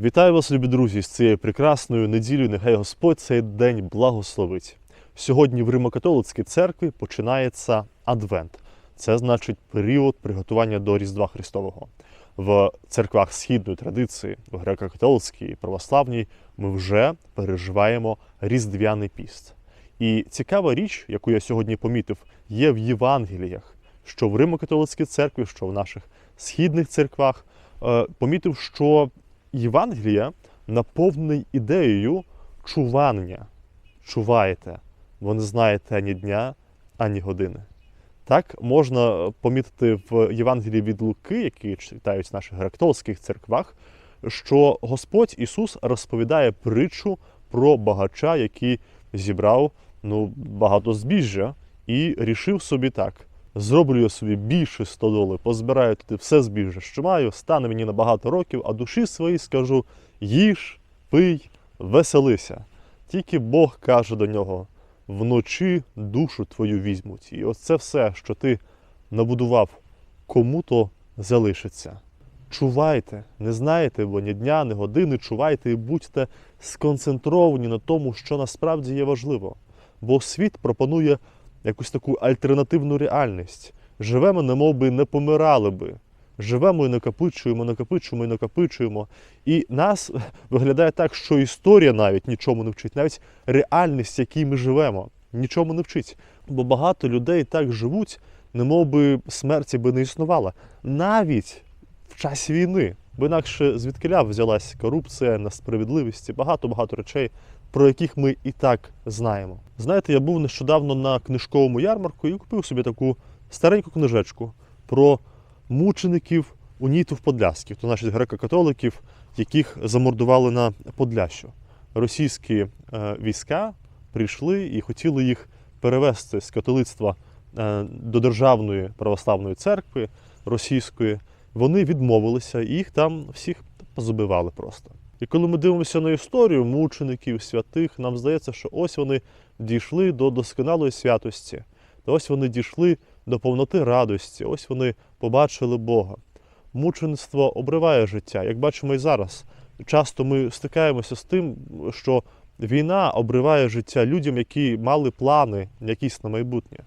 Вітаю вас, любі друзі, з цією прекрасною неділею. Нехай Господь цей день благословить. Сьогодні в Римо-католицькій церкві починається Адвент. Це значить період приготування до Різдва Христового. В церквах східної традиції, в греко-католицькій, православній, ми вже переживаємо Різдвяний піст. І цікава річ, яку я сьогодні помітив, є в Євангеліях, що в Римо-католицькій церкві, що в наших східних церквах, е, помітив, що Євангелія наповнений ідеєю чування. Чуваєте, бо не знаєте ані дня, ані години. Так можна помітити в Євангелії від Луки, які читають в наших греко-католицьких церквах, що Господь Ісус розповідає притчу про багача, який зібрав ну, багато збіжжя і рішив собі так: зроблю я собі більше стодоли, позбираю туди все збіжжя, що маю, стане мені на багато років, а душі своїй скажу: їж, пий, веселися. Тільки Бог каже до нього: вночі душу твою візьмуть. І оце все, що ти набудував, кому-то залишиться. Чувайте, не знаєте, бо ні дня, ні години, чувайте і будьте сконцентровані на тому, що насправді є важливо. Бо світ пропонує якусь таку альтернативну реальність. Живемо, немов би не помирали би. Живемо і накопичуємо, накопичуємо і накопичуємо. І нас виглядає так, що історія навіть нічому не вчить, навіть реальність, в якій ми живемо, нічому не вчить. Бо багато людей так живуть, немов би смерті би не існувала. Навіть в час війни. Бо інакше звідкиля взялась корупція, несправедливість і багато-багато речей, про яких ми і так знаємо. Знаєте, я був нещодавно на книжковому ярмарку і купив собі таку стареньку книжечку про мучеників унітів подляських, то значить греко-католиків, яких замордували на Подлящу. Російські е, війська прийшли і хотіли їх перевести з католицтва е, до Державної православної церкви російської. Вони відмовилися і їх там всіх позабивали просто. І коли ми дивимося на історію мучеників, святих, нам здається, що ось вони дійшли до досконалої святості, та ось вони дійшли до повноти радості, ось вони побачили Бога. Мучеництво обриває життя. Як бачимо і зараз, часто ми стикаємося з тим, що війна обриває життя людям, які мали плани якісь на майбутнє,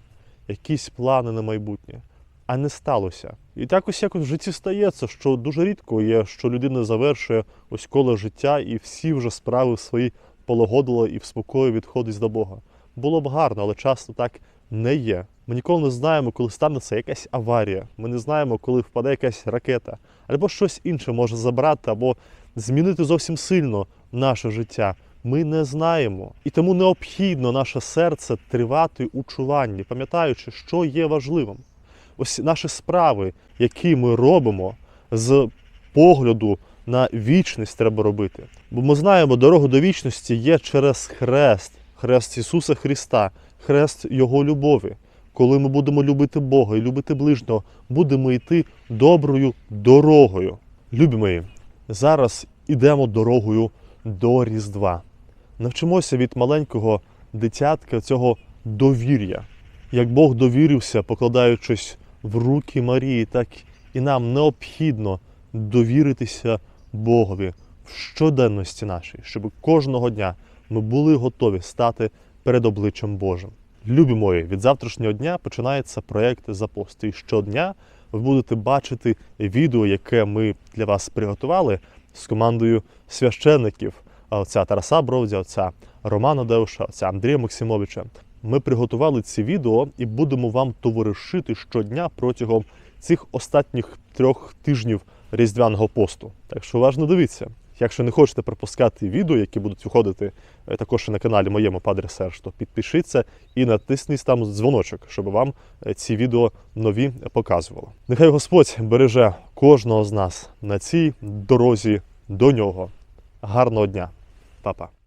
якісь плани на майбутнє, а не сталося. І так ось якось в житті стається, що дуже рідко є, що людина завершує ось коло життя, і всі вже справи свої полагодила і в спокою відходить до Бога. Було б гарно, але часто так не є. Ми ніколи не знаємо, коли станеться якась аварія. Ми не знаємо, коли впаде якась ракета, або щось інше може забрати, або змінити зовсім сильно наше життя. Ми не знаємо. І тому необхідно наше серце тривати у чуванні, пам'ятаючи, що є важливим. Ось наші справи, які ми робимо з погляду на вічність, треба робити. Бо ми знаємо, дорогу до вічності є через хрест, хрест Ісуса Христа, хрест Його любові. Коли ми будемо любити Бога і любити ближнього, будемо йти доброю дорогою. Любі мої, зараз ідемо дорогою до Різдва. Навчимося від маленького дитятка цього довір'я. Як Бог довірився, покладаючись в руки Марії, так і нам необхідно довіритися Богові в щоденності нашій, щоб кожного дня ми були готові стати перед обличчям Божим. Любі мої, від завтрашнього дня починається проєкт «Запост». І щодня ви будете бачити відео, яке ми для вас приготували з командою священників. Отця Тараса Бровдя, отця Романа Деуша, отця Андрія Максимовича. Ми приготували ці відео і будемо вам товаришити щодня протягом цих останніх трьох тижнів різдвяного посту. Так що уважно дивіться. Якщо не хочете пропускати відео, які будуть виходити е, також на каналі моєму Падре Серж, то підпишіться і натисніть там дзвоночок, щоб вам е, ці відео нові показувало. Нехай Господь береже кожного з нас на цій дорозі до нього. Гарного дня, Па-па.